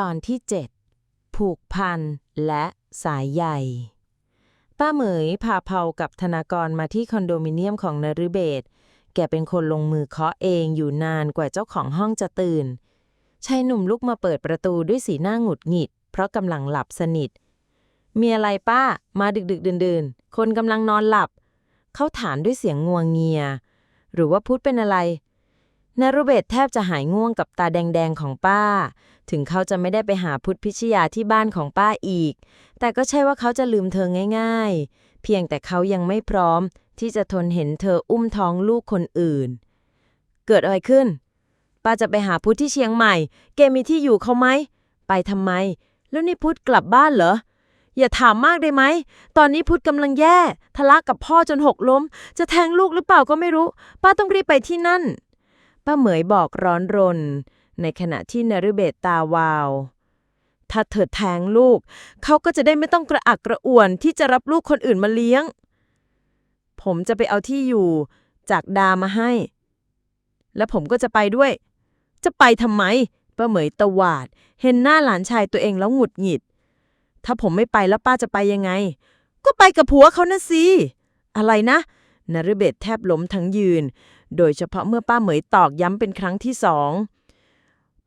ตอนที่ 7 ผูกพันและสายใยป้าเหมยพาเผากับธนากรมาที่คอนโดมิเนียมของนฤเบศแกเป็นคนลงมือเคาะเองอยู่นานกว่าเจ้าของห้องจะตื่นชายหนุ่มลุกมาเปิดประตูด้วยสีหน้าหงุดหงิด เพราะกำลังหลับสนิท มีอะไรป้า มาดึกดึกดื่นดื่นๆคนกำลังนอนหลับ เขาถามด้วยเสียงงวงเงีย หรือว่าพุทธเป็นอะไร นรุเบศแทบจะหายง่วงกับตาแดงๆของป้า ถึงเขาจะไม่ได้ไปหาพุทธพิชยาที่บ้านของป้าอีก แต่ก็ใช่ว่าเขาจะลืมเธอง่าย ๆ เพียงแต่เขายังไม่พร้อม ที่จะทนเห็นเธออุ้มท้องลูกคนอื่น เกิดอะไรขึ้น ป้าจะไปหาพุทธที่เชียงใหม่เกมีที่อยู่เขาไหม ไปทำไม แล้วนี่พุทธกลับบ้านเหรอ อย่าถามมากได้ไหม ตอนนี้พุทธกำลังแย่ ทะเลาะกับพ่อจนหกล้ม จะแทงลูกหรือเปล่าก็ไม่รู้ ป้าต้องรีบไปที่นั่น ป้าเหมยบอกร้อนรน ในขณะที่นฤเบศตาวาว ถ้าเธอแทงลูก เขาก็จะได้ไม่ต้องกระอักกระอ่วนที่จะรับลูกคนอื่นมาเลี้ยง ผมจะไปเอาที่อยู่จากดามาให้ แล้วผมก็จะไปด้วย จะไปทำไมป้าเหมยตวาด เห็นหน้าหลานชายตัวเองแล้วหงุดหงิด ถ้าผมไม่ไปแล้วป้าจะไปยังไง ก็ไปกับผัวเขานะสิ อะไรนะ นฤเบศแทบล้มทั้งยืน โดยเฉพาะเมื่อป้าเหมยตอกย้ำเป็นครั้งที่สอง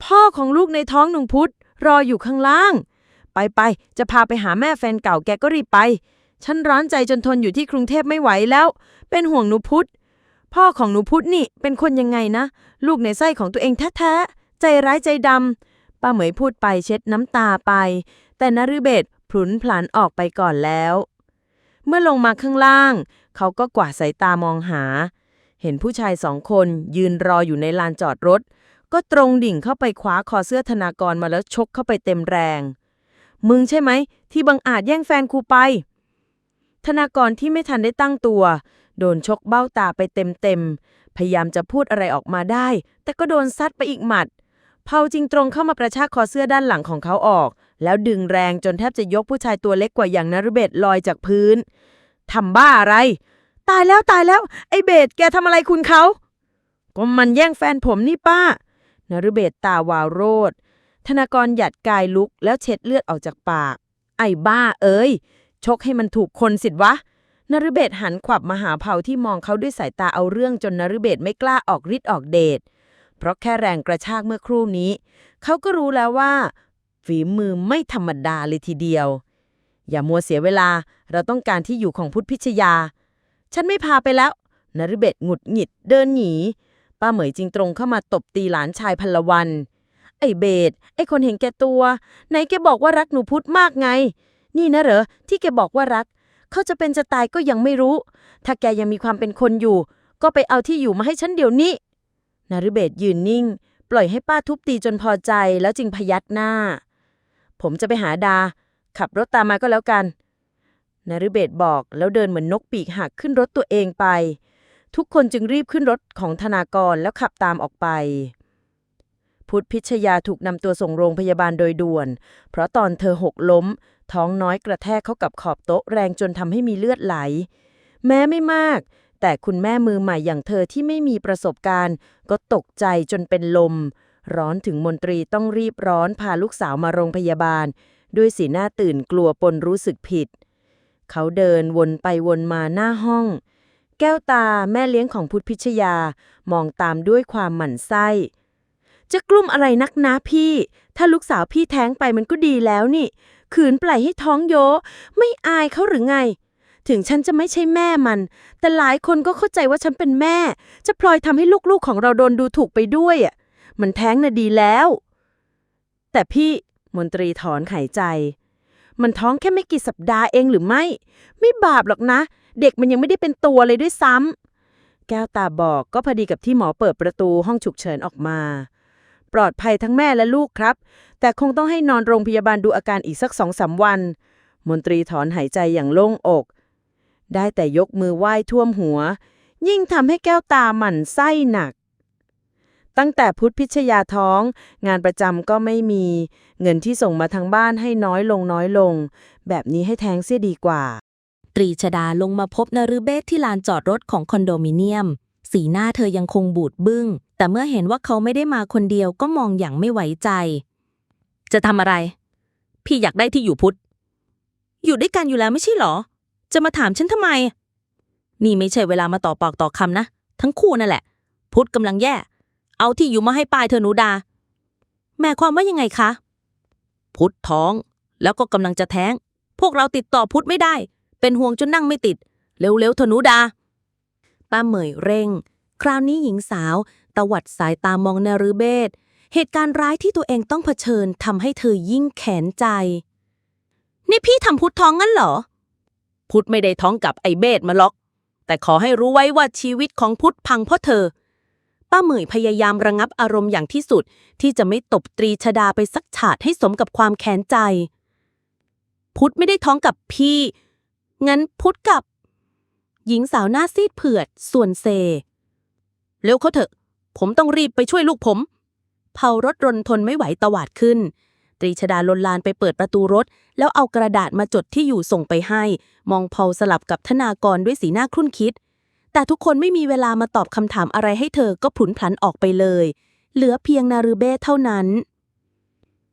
พ่อของลูกในท้องหนุ่งพุทธรออยู่ข้างล่าง ไปไปจะพาไปหาแม่แฟนเก่าแกก็รีบไป ฉันร้อนใจจนทนอยู่ที่กรุงเทพไม่ไหวแล้ว เป็นห่วงหนูพุทธพ่อของหนูพุทธนี่เป็นคนยังไงนะ ลูกในไส้ของตัวเองแท้ๆ ใจร้ายใจดำป้าเหมยพูดไปเช็ดน้ำตาไป แต่นฤเบศพลุนพลันออกไปก่อนแล้ว เมื่อลงมาข้างล่าง เขาก็กวาดสายตามองหา เห็นผู้ชายสองคนยืนรออยู่ในลานจอดรถ ก็ตรงดิ่งเข้าไปคว้าคอเสื้อธนากรมาแล้วชกเข้าไปเต็มแรง มึงใช่ไหม ที่บังอาจแย่งแฟนครูไป ธนากรที่ไม่ทันได้ตั้งตัว โดนชกเบ้าตาไปเต็มๆ พยายามจะพูดอะไรออกมาได้ แต่ก็โดนซัดไปอีกหมัดเผาจริงตรงเข้ามาประชากคอเสื้อด้านหลังของเขาออก แล้วดึงแรงจนแทบจะยกผู้ชายตัวเล็กกว่าอย่างนฤเบศลอยจากพื้นทำบ้าอะไร ตายแล้วตายแล้ว ไอ้เบสแกทำอะไรคุณเขา ก็มันแย่งแฟนผมนี่ป้านฤเบศตาวาวโรดธนากรหยัดกายลุกแล้วเช็ดเลือดออกจากปาก ไอ้บ้าเอ้ย ชกให้มันถูกคนสิวะนฤเบศหันขวับมาหาเผาที่มองเขาด้วยสายตาเอาเรื่องจนนฤเบศไม่กล้าออกฤทธิ์ออกเดชเพราะแค่แรงกระชากเมื่อครู่นี้ เขาก็รู้แล้วว่า ฝีมือไม่ธรรมดาเลยทีเดียว อย่ามัวเสียเวลาเราต้องการที่อยู่ของพุทธพิชยา ฉันไม่พาไปแล้วนฤเบศหงุดหงิดเดินหนี ป้าเหมยจึงตรงเข้ามาตบตีหลานชายพลวัน ไอ้เบสไอ้คนเห็นแก่ตัว ไหนแกบอกว่ารักหนูพุทธมากไง นี่นะเหรอที่แกบอกว่ารัก เขาจะเป็นจะตายก็ยังไม่รู้ ถ้าแกยังมีความเป็นคนอยู่ ก็ไปเอาที่อยู่มาให้ฉันเดี๋ยวนี้นฤเบศยืนนิ่ง ปล่อยให้ป้าทุบตีจนพอใจแล้วจึงพยักหน้า ผมจะไปหาดา ขับรถตามมาก็แล้วกัน นฤเบศบอกแล้วเดินเหมือนนกปีกหักขึ้นรถตัวเองไป ทุกคนจึงรีบขึ้นรถของธนากรแล้วขับตามออกไป พุทธพิชยาถูกนำตัวส่งโรงพยาบาลโดยด่วน เพราะตอนเธอหกล้ม ท้องน้อยกระแทกเข้ากับขอบโต๊ะแรงจนทำให้มีเลือดไหล แม้ไม่มาก แต่คุณแม่มือใหม่อย่างเธอที่ไม่มีประสบการณ์ ก็ตกใจจนเป็นลม ร้อนถึงมนตรีต้องรีบร้อนพาลูกสาวมาโรงพยาบาล ด้วยสีหน้าตื่นกลัวปนรู้สึกผิด เขาเดินวนไปวนมาหน้าห้อง แก้วตาแม่เลี้ยงของพุทธพิชยา มองตามด้วยความหมั่นไส้ จะกลุ้มอะไรนักนะพี่ ถ้าลูกสาวพี่แท้งไปมันก็ดีแล้วนี่ ขืนปล่อยให้ท้องโย ไม่อายเขาหรือไง ถึงฉันจะไม่ใช่แม่มัน แต่หลายคนก็เข้าใจว่าฉันเป็นแม่ จะพลอยทำให้ลูกๆของเราโดนดูถูกไปด้วยอะ มันแท้งน่ะดีแล้ว แต่พี่มนตรีถอนหายใจ มันท้องแค่ไม่กี่สัปดาห์เองหรือไม่ ไม่บาปหรอกนะ เด็กมันยังไม่ได้เป็นตัวเลยด้วยซ้ำ แก้วตาบอกก็พอดีกับที่หมอเปิดประตูห้องฉุกเฉินออกมา ปลอดภัยทั้งแม่และลูกครับ แต่คงต้องให้นอนโรงพยาบาลดูอาการอีกสักสองสามวัน มนตรีถอนหายใจอย่างโล่งอก ได้แต่ยกมือไหว้ท่วมหัว ยิ่งทำให้แก้วตาหมั่นไส้หนัก ตั้งแต่พุทธพิชยาท้อง งานประจำก็ไม่มี เงินที่ส่งมาทางบ้านให้น้อยลงน้อยลง แบบนี้ให้แทงเสียดีกว่า ตรีชดาลงมาพบนฤเบศที่ลานจอดรถของคอนโดมิเนียม สีหน้าเธอยังคงบูดบึ้ง แต่เมื่อเห็นว่าเขาไม่ได้มาคนเดียวก็มองอย่างไม่ไว้ใจ จะทำอะไร พี่อยากได้ที่อยู่พุทธอยู่ด้วยกันอยู่แล้วไม่ใช่เหรอ จะมาถามฉันทำไม นี่ไม่ใช่เวลามาต่อปากต่อคำนะ ทั้งคู่นั่นแหละ พุทธกำลังแย่ เอาที่อยู่มาให้ปายเธอะหนูดา แม่ความว่ายังไงคะ พุทธท้อง แล้วก็กำลังจะแท้ง พวกเราติดต่อพุทธไม่ได้ เป็นห่วงจนนั่งไม่ติด เร็วๆเถอะหนูดา ป้าเหมยเร่ง คราวนี้หญิงสาวตวัดสายตามองนฤเบศเหตุการณ์ร้ายที่ตัวเองต้องเผชิญทำให้เธอยิ่งแขนใจ นี่พี่ทำพุทธท้องงั้นเหรอ พุทธไม่ได้ท้องกับไอเบศมาล็อก แต่ขอให้รู้ไว้ว่าชีวิตของพุทธพังเพราะเธอ ป้าเหมยพยายามระงับอารมณ์อย่างที่สุด ที่จะไม่ตบตรีชดาไปสักฉาดให้สมกับความแค้นใจ พุทธไม่ได้ท้องกับพี่ งั้นพุทธกับ หญิงสาวหน้าซีดเผือด ส่วนเซ เร็วเขาเถอะ ผมต้องรีบไปช่วยลูกผม เผารถรนทนไม่ไหวตวาดขึ้น ตรีชดาลนลานไปเปิดประตูรถ แล้วเอากระดาษมาจดที่อยู่ส่งไปให้ มองเพาสลับกับธนากรด้วยสีหน้าครุ่นคิด แต่ทุกคนไม่มีเวลามาตอบคำถามอะไรให้เธอก็ผุนพลันออกไปเลย เหลือเพียงนารุเบศเท่านั้น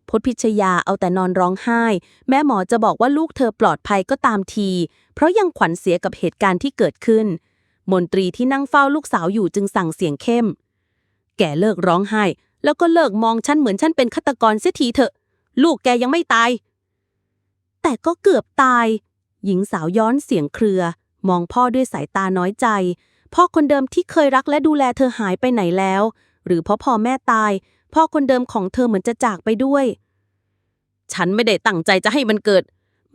พจพิชยาเอาแต่นอนร้องไห้ แม่หมอจะบอกว่าลูกเธอปลอดภัยก็ตามที เพราะยังขวัญเสียกับเหตุการณ์ที่เกิดขึ้น มนตรีที่นั่งเฝ้าลูกสาวอยู่จึงสั่งเสียงเข้ม แกเลิกร้องไห้ แล้วก็เลิกมองฉันเหมือนฉันเป็นฆาตกรเสียทีเถอะ ลูกแกยังไม่ตาย แต่ก็เกือบตาย หญิงสาวย้อนเสียงเครือ มองพ่อด้วยสายตาน้อยใจ พ่อคนเดิมที่เคยรักและดูแลเธอหายไปไหนแล้ว หรือเพราะพ่อแม่ตาย พ่อคนเดิมของเธอเหมือนจะจากไปด้วย ฉันไม่ได้ตั้งใจจะให้มันเกิด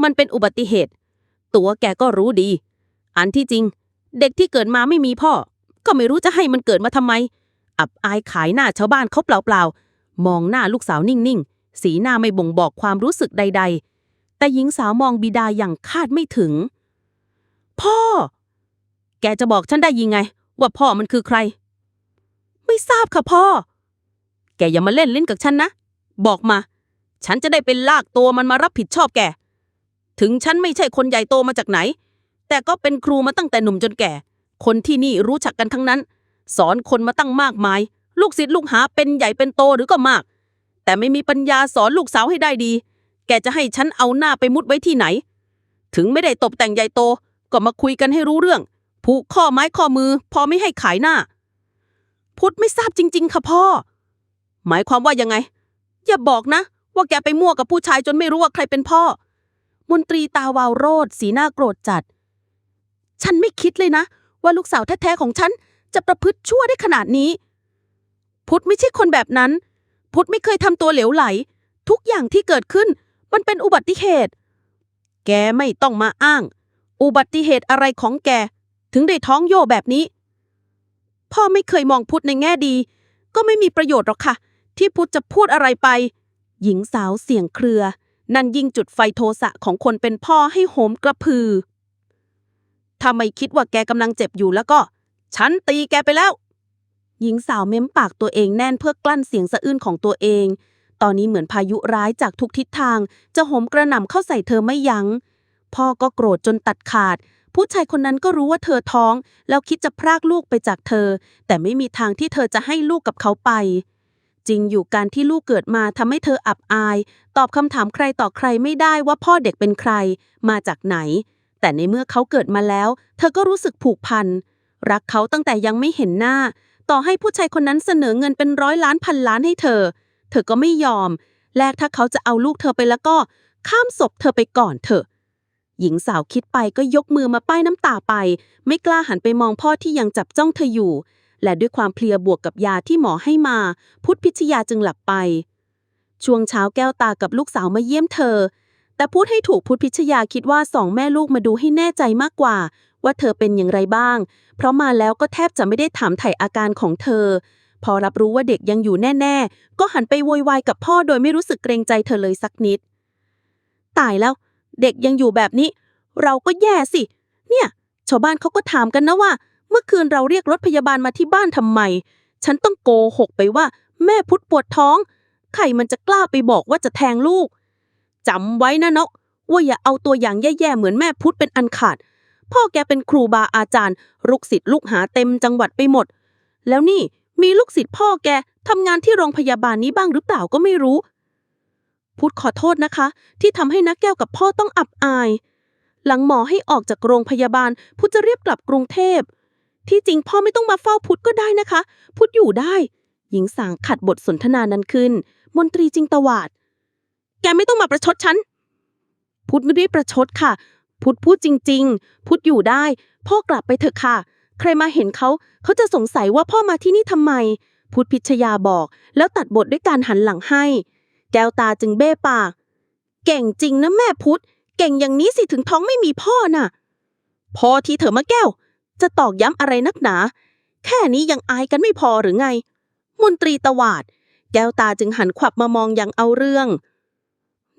มันเป็นอุบัติเหตุ ตัวแกก็รู้ดี อันที่จริง เด็กที่เกิดมาไม่มีพ่อ ก็ไม่รู้จะให้มันเกิดมาทำไม อับอายขายหน้าชาวบ้านเขาเปล่าๆ มองหน้าลูกสาวนิ่งๆ สีหน้าไม่บ่งบอกความรู้สึกใด ๆ แต่หญิงสาวมองบิดาอย่างคาดไม่ถึง พ่อ แกจะบอกฉันได้ยังไง ว่าพ่อมันคือใคร ไม่ทราบค่ะพ่อ แกอย่ามาเล่นเล่นกับฉันนะ บอกมา ฉันจะได้เป็นลากตัวมันมารับผิดชอบแก ถึงฉันไม่ใช่คนใหญ่โตมาจากไหน แต่ก็เป็นครูมาตั้งแต่หนุ่มจนแก่ คนที่นี่รู้จักกันทั้งนั้น สอนคนมาตั้งมากมาย ลูกศิษย์ลูกหาเป็นใหญ่เป็นโตหรือก็มาก แต่ไม่มีปัญญาสอนลูกสาวให้ได้ดี แกจะให้ฉันเอาหน้าไปมุดไว้ที่ไหน ถึงไม่ได้ตบแต่งใหญ่โต ก็มาคุยกันให้รู้เรื่อง ผูกข้อไม้ข้อมือ พอไม่ให้ขายหน้า พุทธไม่ทราบจริง ๆ ค่ะพ่อ หมายความว่ายังไง อย่าบอกนะ ว่าแกไปมั่วกับผู้ชายจนไม่รู้ว่าใครเป็นพ่อ มนตรีตาวาวโรดสีหน้าโกรธจัด ฉันไม่คิดเลยนะ ว่าลูกสาวแท้ๆของฉันจะประพฤติชั่วได้ขนาดนี้ พุทธไม่ใช่คนแบบนั้น พุทธไม่เคยทำตัวเหลวไหล ทุกอย่างที่เกิดขึ้นมันเป็นอุบัติเหตุ แกไม่ต้องมาอ้าง อุบัติเหตุอะไรของแก ถึงได้ท้องโยแบบนี้ พ่อไม่เคยมองพุทธในแง่ดี ก็ไม่มีประโยชน์หรอกค่ะ ที่พุทธจะพูดอะไรไป หญิงสาวเสียงเครือ นั่นยิ่งจุดไฟโทสะของคนเป็นพ่อให้โหมกระพือ ถ้าไม่คิดว่าแกกำลังเจ็บอยู่แล้วก็ ฉันตีแกไปแล้ว หญิงสาวเม้มปากตัวเองแน่นเพื่อกลั้นเสียงสะอื้นของตัวเอง ตอนนี้เหมือนพายุร้ายจากทุกทิศทาง จะโหมกระหน่ำเข้าใส่เธอไม่ยัง้ง พ่อก็โกรธจนตัดขาด ผู้ชายคนนั้นก็รู้ว่าเธอท้อง แล้วคิดจะพรากลูกไปจากเธอ แต่ไม่มีทางที่เธอจะให้ลูกกับเขาไป จริงอยู่การที่ลูกเกิดมาทำให้เธออับอาย ตอบคำถามใครต่อใครไม่ได้ว่าพ่อเด็กเป็นใคร มาจากไหน แต่ในเมื่อเขาเกิดมาแล้ว เธอก็รู้สึกผูกพัน รักเขาตั้งแต่ยังไม่เห็นหน้า ต่อให้ผู้ชายคนนั้นเสนอเงินเป็นร้อยล้านพันล้านให้เธอ เธอก็ไม่ยอม แลกถ้าเขาจะเอาลูกเธอไปแล้วก็ ข้ามศพเธอไปก่อนเถอะ หญิงสาวคิดไปก็ยกมือมาป้ายน้ำตาไป ไม่กล้าหันไปมองพ่อที่ยังจับจ้องเธออยู่ และด้วยความเพลียบวกกับยาที่หมอให้มา พุทธพิชยาจึงหลับไป ช่วงเช้าแก้วตากับลูกสาวมาเยี่ยมเธอ แต่พูดให้ถูกพุทธพิชยาคิดว่าสองแม่ลูกมาดูให้แน่ใจมากกว่า ว่าเธอเป็นอย่างไรบ้าง เพราะมาแล้วก็แทบจะไม่ได้ถามไถ่อาการของเธอ พอรับรู้ว่าเด็กยังอยู่แน่ ๆ ก็หันไปโวยวายกับพ่อโดยไม่รู้สึกเกรงใจเธอเลยสักนิด ตายแล้ว เด็กยังอยู่แบบนี้ เราก็แย่สิ เนี่ย ชาวบ้านเขาก็ถามกันนะว่า เมื่อคืนเราเรียกรถพยาบาลมาที่บ้านทำไม ฉันต้องโกหกไปว่า แม่พุทธปวดท้อง ใครมันจะกล้าไปบอกว่าจะแทงลูกจำไว้นะนกว่าอย่าเอาตัวอย่างแย่ๆเหมือนแม่พุทธเป็นอันขาด พ่อแกเป็นครูบาอาจารย์ลูกศิษย์ลูกหาเต็มจังหวัดไปหมด แล้วนี่มีลูกศิษย์พ่อแกทำงานที่โรงพยาบาลนี้บ้างหรือเปล่าก็ไม่รู้ พุทธขอโทษนะคะ ที่ทำให้นักแก้วกับพ่อต้องอับอาย หลังหมอให้ออกจากโรงพยาบาล พุทธจะเรียบกลับกรุงเทพ ที่จริงพ่อไม่ต้องมาเฝ้าพุทธก็ได้นะคะ พุทธอยู่ได้ หญิงสางขัดบทสนทนานั้นขึ้น มนตรีจิงตวาด แกไม่ต้องมาประชดฉัน พุทธไม่ได้ประชดค่ะ พุทธพูดจริง ๆ พุทธอยู่ได้ พ่อกลับไปเถอะค่ะ ใครมาเห็นเขาเขาจะสงสัยว่าพ่อมาที่นี่ทำไม พุทธพิชยาบอก แล้วตัดบทด้วยการหันหลังให้ แก้วตาจึงเบ้ปาก เก่งจริงนะแม่พุทธเก่งอย่างนี้สิถึงท้องไม่มีพ่อน่ะ พอที่เถอะมะแก้ว จะตอกย้ำอะไรนักหนา แค่นี้ยังอายกันไม่พอหรือไง มนตรีตวาด แก้วตาจึงหันขวับมามองอย่างเอาเรื่อง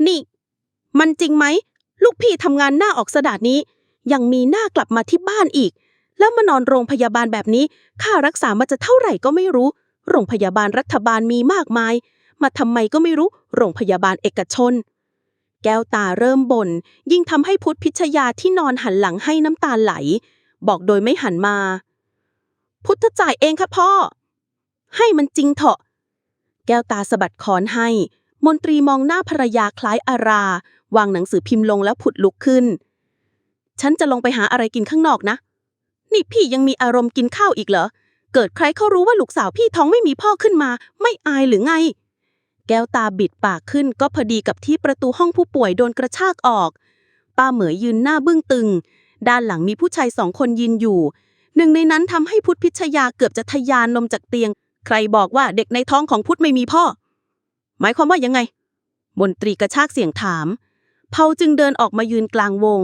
นี่ มันจริงไหม ลูกพี่ทำงานหน้าออกสดาดนี้ ยังมีหน้ากลับมาที่บ้านอีก แล้วมานอนโรงพยาบาลแบบนี้ ค่ารักษามาจะเท่าไหร่ก็ไม่รู้ โรงพยาบาลรัฐบาลมีมากมาย มาทำไมก็ไม่รู้โรงพยาบาลเอกชน แก้วตาเริ่มบน่นยิ่งทำให้พุทธพิชยาที่นอนหันหลังให้น้ำตาไหล บอกโดยไม่หันมา พุทธจ่ายเองค่ะพ่อ ให้มันจริงเถอะแก้วตาสะบัดคอนให้ มนตรีมองหน้าภรรยาคล้ายอารา วางหนังสือพิมพ์ลงแล้วผุดลุกขึ้น ฉันจะลงไปหาอะไรกินข้างนอกนะ นี่พี่ยังมีอารมณ์กินข้าวอีกเหรอ เกิดใครเขารู้ว่าลูกสาวพี่ท้องไม่มีพ่อขึ้นมา ไม่อายหรือไง แก้วตาบิดปากขึ้นก็พอดีกับที่ประตูห้องผู้ป่วยโดนกระชากออก ป้าเหมยยืนหน้าบึ้งตึง ด้านหลังมีผู้ชายสองคนยืนอยู่ หนึ่งในนั้นทำให้พุทธพิชยาเกือบจะทะยานลมจากเตียง ใครบอกว่าเด็กในท้องของพุทธไม่มีพ่อ หมายความว่ายังไง บนตรีกระชากเสียงถาม เผาจึงเดินออกมายืนกลางวง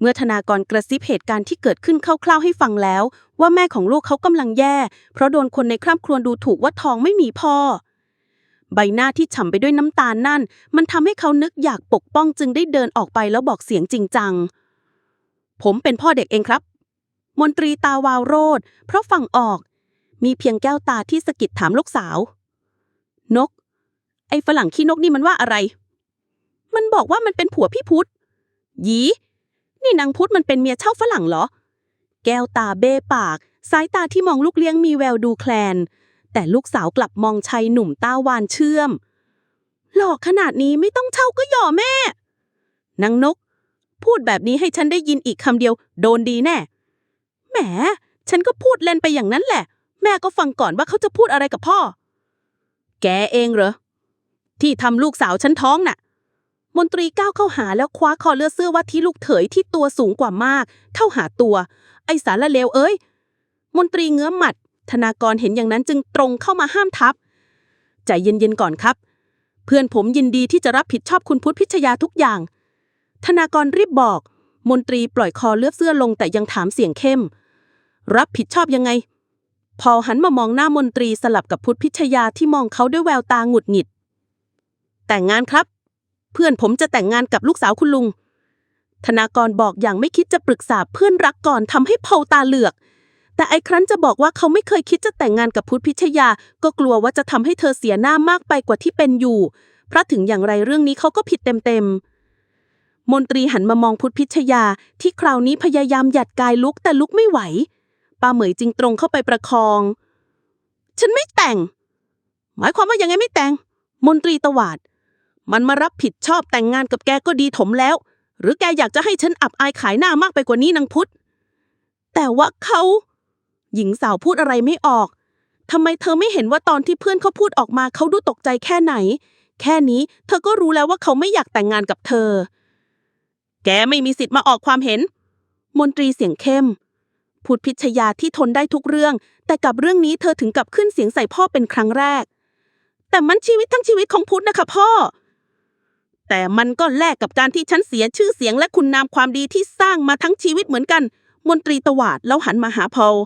เมื่อธนากรกระซิบเหตุการณ์ที่เกิดขึ้นคร่าวๆให้ฟังแล้ว ว่าแม่ของลูกเขากำลังแย่ เพราะโดนคนในครอบครัวดูถูกว่าท้องไม่มีพ่อ ใบหน้าที่ฉ่ำไปด้วยน้ำตาลนั่น มันทำให้เขานึกอยากปกป้องจึงได้เดินออกไปแล้วบอกเสียงจริงจัง ผมเป็นพ่อเด็กเองครับ มนตรีตาวาวโรด เพราะฟังออก มีเพียงแก้วตาที่สะกิดถามลูกสาว นก ไอ้ฝรั่งขี้นกนี่มันว่าอะไร มันบอกว่ามันเป็นผัวพี่พุธยี นี่นางพุธมันเป็นเมียเช่าฝรั่งเหรอ แก้วตาเบ้ปาก สายตาที่มองลูกเลี้ยงมีแววดูแคลน แต่ลูกสาวกลับมองชายหนุ่มตาวานเชื่อม หลอกขนาดนี้ไม่ต้องเช่าก็หย่อแม่ นางนก พูดแบบนี้ให้ฉันได้ยินอีกคำเดียว โดนดีแน่ แหม ฉันก็พูดเล่นไปอย่างนั้นแหละ แม่ก็ฟังก่อนว่าเขาจะพูดอะไรกับพ่อ แกเองเหรอ ที่ทำลูกสาวฉันท้องน่ะ มนตรีก้าวเข้าหาแล้วคว้าคอเลือดเสื้อว่าที่ลูกเขยที่ตัวสูงกว่ามาก เข้าหาตัว ไอสารละเลวเอ้ย มนตรีเงื้อหมัด ธนากรเห็นอย่างนั้นจึงตรงเข้ามาห้ามทับ ใจเย็นๆก่อนครับ เพื่อนผมยินดีที่จะรับผิดชอบคุณพุทธพิชยาทุกอย่าง ธนากรรีบบอก มนตรีปล่อยคอเลือดเสื้อลงแต่ยังถามเสียงเข้ม รับผิดชอบยังไง พอหันมามองหน้ามนตรีสลับกับพุทธพิชยาที่มองเขาด้วยแววตาหงุดหงิด แต่งงานครับ เพื่อนผมจะแต่งงานกับลูกสาวคุณลุงธนากรบอกอย่างไม่คิดจะปรึกษาเพื่อนรักก่อนทำให้เผาตาเหลือก แต่ไอ้ครั้นจะบอกว่าเขาไม่เคยคิดจะแต่งงานกับพุทธพิชยา ก็กลัวว่าจะทำให้เธอเสียหน้ามากไปกว่าที่เป็นอยู่เพราะถึงอย่างไรเรื่องนี้เขาก็ผิดเต็มๆ มนตรีหันมามองพุทธพิชยา ที่คราวนี้พยายามหยัดกายลุกแต่ลุกไม่ไหวป้าเหมยจึงตรงเข้าไปประคอง ฉันไม่แต่ง หมายความว่ายังไงไม่แต่ง มนตรีตวาด มันมารับผิดชอบแต่งงานกับแกก็ดีถมแล้ว หรือแกอยากจะให้ฉันอับอายขายหน้ามากไปกว่านี้นางพุทธแต่ว่าเขา หญิงสาวพูดอะไรไม่ออกทำไมเธอไม่เห็นว่าตอนที่เพื่อนเขาพูดออกมาเขาดูตกใจแค่ไหน แค่นี้เธอก็รู้แล้วว่าเขาไม่อยากแต่งงานกับเธอ แกไม่มีสิทธิ์มาออกความเห็น มนตรีเสียงเข้มพูดพิชยาที่ทนได้ทุกเรื่อง แต่กับเรื่องนี้เธอถึงกับขึ้นเสียงใส่พ่อเป็นครั้งแรก แต่มันชีวิตทั้งชีวิตของพุทธนะคะพ่อ แต่มันก็แลกกับการที่ฉันเสียชื่อเสียงและคุณนามความดีที่สร้างมาทั้งชีวิตเหมือนกัน มนตรีตวาดแล้วหันมาหาพอล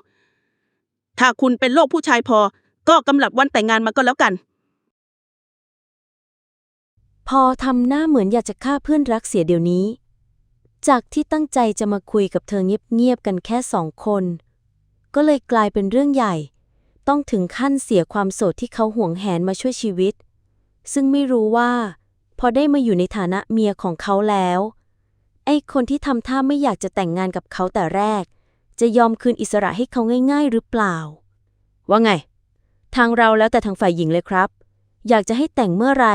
ถ้าคุณเป็นโลกผู้ชายพอ ก็กำหนดวันแต่งงานมาก็แล้วกัน พอทำหน้าเหมือนอยากจะฆ่าเพื่อนรักเสียเดี๋ยวนี้ จากที่ตั้งใจจะมาคุยกับเธอเงียบๆกันแค่สองคน ก็เลยกลายเป็นเรื่องใหญ่ ต้องถึงขั้นเสียความโสดที่เขาห่วงแหนมาช่วยชีวิต ซึ่งไม่รู้ว่า พอได้มาอยู่ในฐานะเมียของเขาแล้ว ไอ้คนที่ทำท่าไม่อยากจะแต่งงานกับเขาแต่แรก จะยอมคืนอิสระให้เขาง่าย ๆ หรือเปล่า ว่าไง ทางเราแล้วแต่ทางฝ่ายหญิงเลยครับ อยากจะให้แต่งเมื่อไร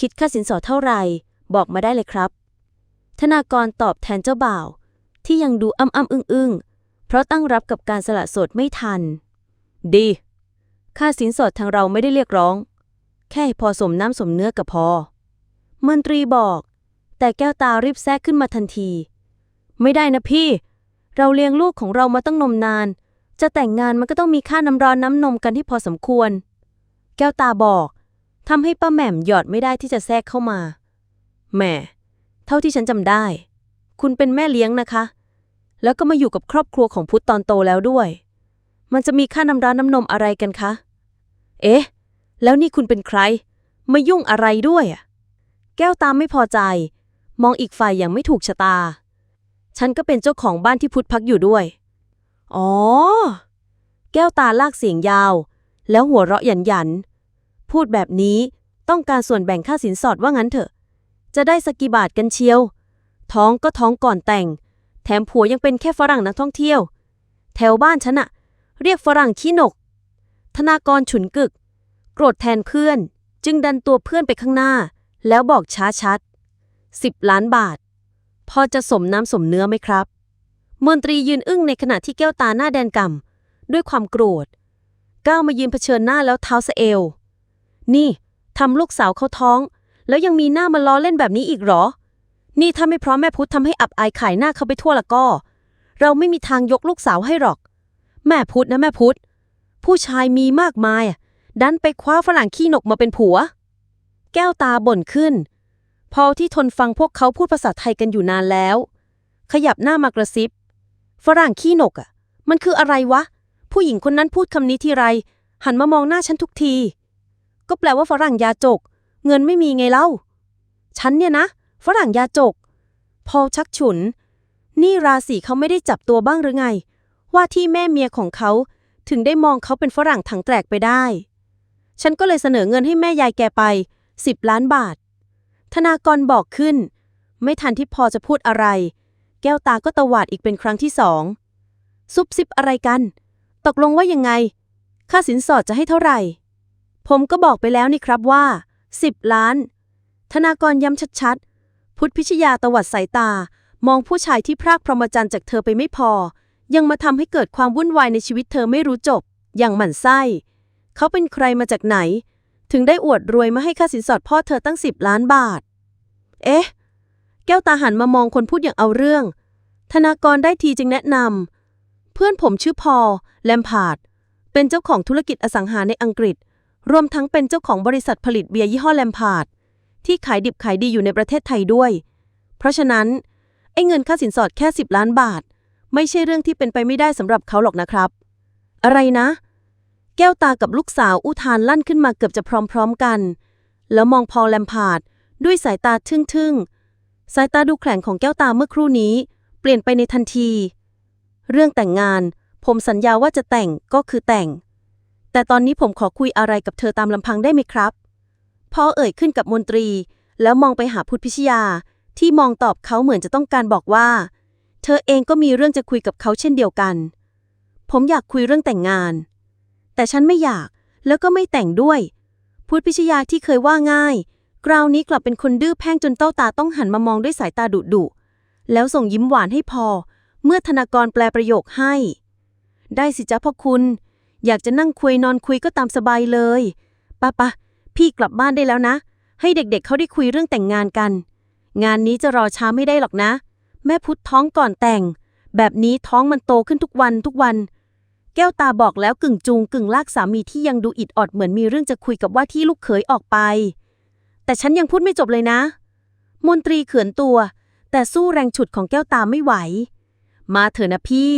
คิดค่าสินสอดเท่าไหร่ บอกมาได้เลยครับ ธนากรตอบแทนเจ้าบ่าว ที่ยังดูอ้ำอ้ำอึ้งอึ้งๆเพราะตั้งรับกับการสละโสดไม่ทัน ดี ค่าสินสอดทางเราไม่ได้เรียกร้อง แค่พอสมน้ำสมเนื้อกับพอ มนตรีบอก แต่แก้วตารีบแทรกขึ้นมาทันที ไม่ได้นะพี่ เราเลี้ยงลูกของเรามาตั้งนมนาน จะแต่งงานมันก็ต้องมีค่าน้ำร้อนน้ำนมกันที่พอสมควร แก้วตาบอกทำให้ป้าแหม่มหยอดไม่ได้ที่จะแทรกเข้ามาแหม่เท่าที่ฉันจำได้ คุณเป็นแม่เลี้ยงนะคะ แล้วก็มาอยู่กับครอบครัวของพุทธตอนโตแล้วด้วย มันจะมีค่าน้ำร้อนน้ำนมอะไรกันคะ เอ๊ะ แล้วนี่คุณเป็นใคร มายุ่งอะไรด้วยอะแก้วตาไม่พอใจ มองอีกฝ่ายอย่างไม่ถูกชะตา ฉันก็เป็นเจ้าของบ้านที่พุทธพักอยู่ด้วย อ๋อ แก้วตาลากเสียงยาว แล้วหัวเราะหยันหยัน พูดแบบนี้ต้องการส่วนแบ่งค่าสินสอดว่างั้นเถอะ จะได้สกกี่บาทกันเชียว ท้องก็ท้องก่อนแต่ง แถมผัวยังเป็นแค่ฝรั่งนักท่องเที่ยว แถวบ้านฉันอะเรียกฝรั่งขี้หนก ธนากรฉุนกึก โกรธแทนเพื่อน จึงดันตัวเพื่อนไปข้างหน้า แล้วบอกช้าชัดสิบล้านบาท พอจะสมน้ำสมเนื้อไหมครับ มนตรียืนอึ้งในขณะที่แก้วตาหน้าแดนกำด้วยความโกรธ ก้าวมายืนเผชิญหน้าแล้วเท้าสะเอว นี่ทำลูกสาวเขาท้อง แล้วยังมีหน้ามาล้อเล่นแบบนี้อีกหรอ นี่ถ้าไม่เพราะแม่พุทธทำให้อับอายขายหน้าเขาไปทั่วละก็ เราไม่มีทางยกลูกสาวให้หรอก แม่พุทธนะแม่พุทธผู้ชายมีมากมาย ดันไปคว้าฝรั่งขี้นกมาเป็นผัว แก้วตาบ่นขึ้น พอที่ทนฟังพวกเขาพูดภาษาไทยกันอยู่นานแล้ว ขยับหน้ามากระซิบ ฝรั่งขี้นกอะ มันคืออะไรวะ ผู้หญิงคนนั้นพูดคำนี้ทีไร หันมามองหน้าฉันทุกที ก็แปลว่าฝรั่งยาจก เงินไม่มีไงเล่า ฉันเนี่ยนะ ฝรั่งยาจก พอชักฉุน นี่ราศีเขาไม่ได้จับตัวบ้างหรือไง ว่าที่แม่เมียของเขาถึงได้มองเขาเป็นฝรั่งถังแตกไปได้ ฉันก็เลยเสนอเงินให้แม่ยายแกไปสิบล้านบาท ธนากรบอกขึ้น ไม่ทันที่พอจะพูดอะไร แก้วตาก็ตวาดอีกเป็นครั้งที่สองซุบซิบอะไรกัน ตกลงว่ายังไง ค่าสินสอดจะให้เท่าไหร่ ผมก็บอกไปแล้วนี่ครับว่าสิบล้าน ธนากรย้ำชัดๆ พุทธพิชยาตวัดสายตา มองผู้ชายที่พรากพรหมจรรย์จากเธอไปไม่พอ ยังมาทำให้เกิดความวุ่นวายในชีวิตเธอไม่รู้จบ อย่างหมั่นไส้ เขาเป็นใครมาจากไหน ถึงได้อวดรวยมาให้ค่าสินสอดพ่อเธอตั้งสิบล้านบาท เอ๊ะ แก้วตาหันมามองคนพูดอย่างเอาเรื่อง ธนากรได้ทีจึงแนะนำ เพื่อนผมชื่อพอแลมพาร์ด เป็นเจ้าของธุรกิจอสังหาในอังกฤษ รวมทั้งเป็นเจ้าของบริษัทผลิตเบียร์ยี่ห้อแลมพาร์ดที่ขายดิบขายดีอยู่ในประเทศไทยด้วย เพราะฉะนั้น ไอ้เงินค่าสินสอดแค่ 10 ล้านบาท ไม่ใช่เรื่องที่เป็นไปไม่ได้สำหรับเขาหรอกนะครับ อะไรนะ แก้วตากับลูกสาวอุทานลั่นขึ้นมาเกือบจะพร้อมๆกัน แล้วมองพอแลมพาดด้วยสายตาทึ่งๆ สายตาดูแข็งของแก้วตาเมื่อครู่นี้ เปลี่ยนไปในทันที เรื่องแต่งงาน ผมสัญญาว่าจะแต่งก็คือแต่ง แต่ตอนนี้ผมขอคุยอะไรกับเธอตามลำพังได้ไหมครับพ่อเอ่ยขึ้นกับมนตรี แล้วมองไปหาพุทธพิชยา ที่มองตอบเขาเหมือนจะต้องการบอกว่า เธอเองก็มีเรื่องจะคุยกับเขาเช่นเดียวกัน ผมอยากคุยเรื่องแต่งงาน แต่ฉันไม่อยาก แล้วก็ไม่แต่งด้วย พุทธพิชยาที่เคยว่าง่ายคราวนี้กลับเป็นคนดื้อแพ่งจนเต้าตาต้องหันมามองด้วยสายตาดุดุแล้วส่งยิ้มหวานให้พอ เมื่อธนากรแปลประโยคให้ ได้สิจ๊ะพ่อคุณ อยากจะนั่งคุยนอนคุยก็ตามสบายเลยปะปะพี่กลับบ้านได้แล้วนะ ให้เด็กๆเเขาได้คุยเรื่องแต่งงานกัน งานนี้จะรอช้าไม่ได้หรอกนะ แม่พุทธท้องก่อนแต่ง แบบนี้ท้องมันโตขึ้นทุกวันทุกวัน แก้วตาบอกแล้วกึ่งจูงกึ่งลากสามีที่ยังดูอิดออดเหมือนมีเรื่องจะคุยกับว่าที่ลูกเขยออกไป แต่ฉันยังพูดไม่จบเลยนะ มนตรีเขือนตัว แต่สู้แรงฉุดของแก้วตาไม่ไหว มาเถอะนะพี่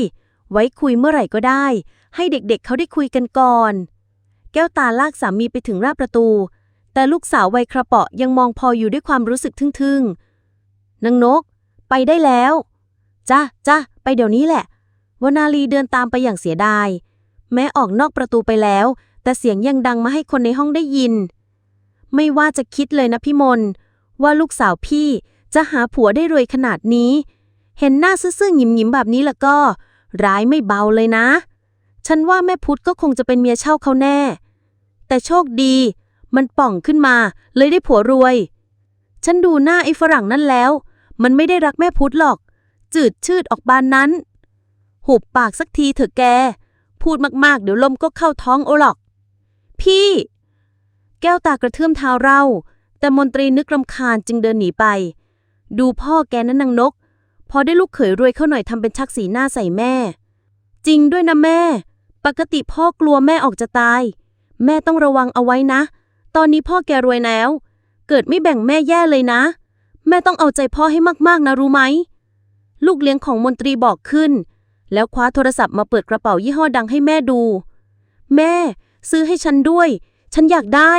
ไว้คุยเมื่อไหร่ก็ได้ ให้เด็กๆเเขาได้คุยกันก่อน แก้วตาลากสามีไปถึงหน้าประตู แต่ลูกสาววัยกระเปาะยังมองพออยู่ด้วยความรู้สึกทึ่งๆนางนก ไปได้แล้วจ้ะจ้ะไปเดี๋ยวนี้แหละ วนาลีเดินตามไปอย่างเสียดาย แม้ออกนอกประตูไปแล้ว แต่เสียงยังดังมาให้คนในห้องได้ยิน ไม่ว่าจะคิดเลยนะพี่มนว่าลูกสาวพี่จะหาผัวได้รวยขนาดนี้ เห็นหน้าซื่อๆหยิมๆแบบนี้แล้วก็ ร้ายไม่เบาเลยนะ ฉันว่าแม่พุทธก็คงจะเป็นเมียเช่าเขาแน่ แต่โชคดี มันป่องขึ้นมาเลยได้ผัวรวย ฉันดูหน้าไอ้ฝรั่งนั่นแล้ว มันไม่ได้รักแม่พุทธหรอก จืดชืดออกบานนั้น หุบปากสักทีเถอะแก พูดมากๆ เดี๋ยวลมก็เข้าท้องโอหรอก พี่ แก้วตากระเทือมเท้าเรา แต่มนตรีนึกรำคาญจึงเดินหนีไป ดูพ่อแกนั้นนางนก พอได้ลูกเขยรวยเข้าหน่อยทำเป็นชักสีหน้าใส่แม่ จริงด้วยนะแม่ ปกติพ่อกลัวแม่ออกจะตาย แม่ต้องระวังเอาไว้นะ ตอนนี้พ่อแกรวยแล้ว เกิดไม่แบ่งแม่แย่เลยนะ แม่ต้องเอาใจพ่อให้มากๆนะรู้ไหม ลูกเลี้ยงของมนตรีบอกขึ้น แล้วคว้าโทรศัพท์มาเปิดกระเป๋ายี่ห้อดังให้แม่ดู แม่ ซื้อให้ฉันด้วย ฉันอยากได้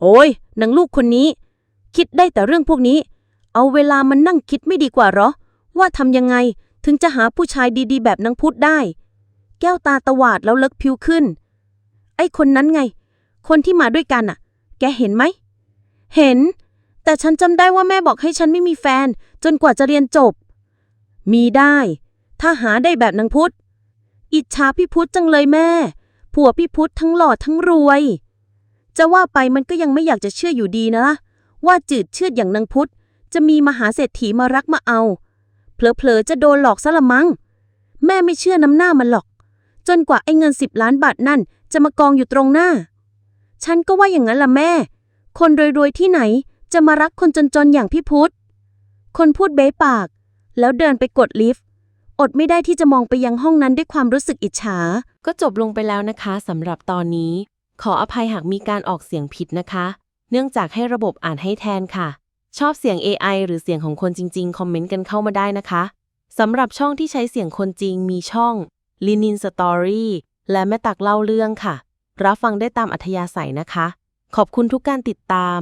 โอ้ยหนังลูกคนนี้ คิดได้แต่เรื่องพวกนี้ เอาเวลามันนั่งคิดไม่ดีกว่าเหรอ ว่าทำยังไงถึงจะหาผู้ชายดีๆ แบบนางพุธได้ แก้วตาตวาดแล้วเลิกผิวขึ้น ไอ้คนนั้นไง คนที่มาด้วยกันอะแกเห็นไหม เห็น แต่ฉันจำได้ว่าแม่บอกให้ฉันไม่มีแฟน จนกว่าจะเรียนจบ มีได้ ถ้าหาได้แบบนางพุธอิจฉาพี่พุธจังเลยแม่ ผัวพี่พุธทั้งหล่อทั้งรวย จะว่าไปมันก็ยังไม่อยากจะเชื่ออยู่ดีนะ ว่าจืดเชือดอย่างนางพุธจะมีมหาเศรษฐีมารักมาเอา เผลอๆจะโดนหลอกซะละมัง้ง แม่ไม่เชื่อน้ำหน้ามันหรอก จนกว่าไอ้เงินสิบล้านบาทนั่นจะมากองอยู่ตรงหน้า ฉันก็ว่าอย่างนั้นล่ะแม่ คนรวยๆที่ไหนจะมารักคนจนๆอย่างพี่พุธคนพูดเบ้ปาก แล้วเดินไปกดลิฟต์ อดไม่ได้ที่จะมองไปยังห้องนั้นด้วยความรู้สึกอิจฉา ก็จบลงไปแล้วนะคะสำหรับตอนนี้ ขออภัยหากมีการออกเสียงผิดนะคะ เนื่องจากให้ระบบอ่านให้แทนค่ะ ชอบเสียง AI หรือเสียงของคนจริง ๆ คอมเมนต์กันเข้ามาได้นะคะสำหรับช่องที่ใช้เสียงคนจริงมีช่อง l i n i n Story และแม่ตักเล่าเรื่องค่ะ รับฟังได้ตามอัธยาศัยนะคะ ขอบคุณทุกการติดตาม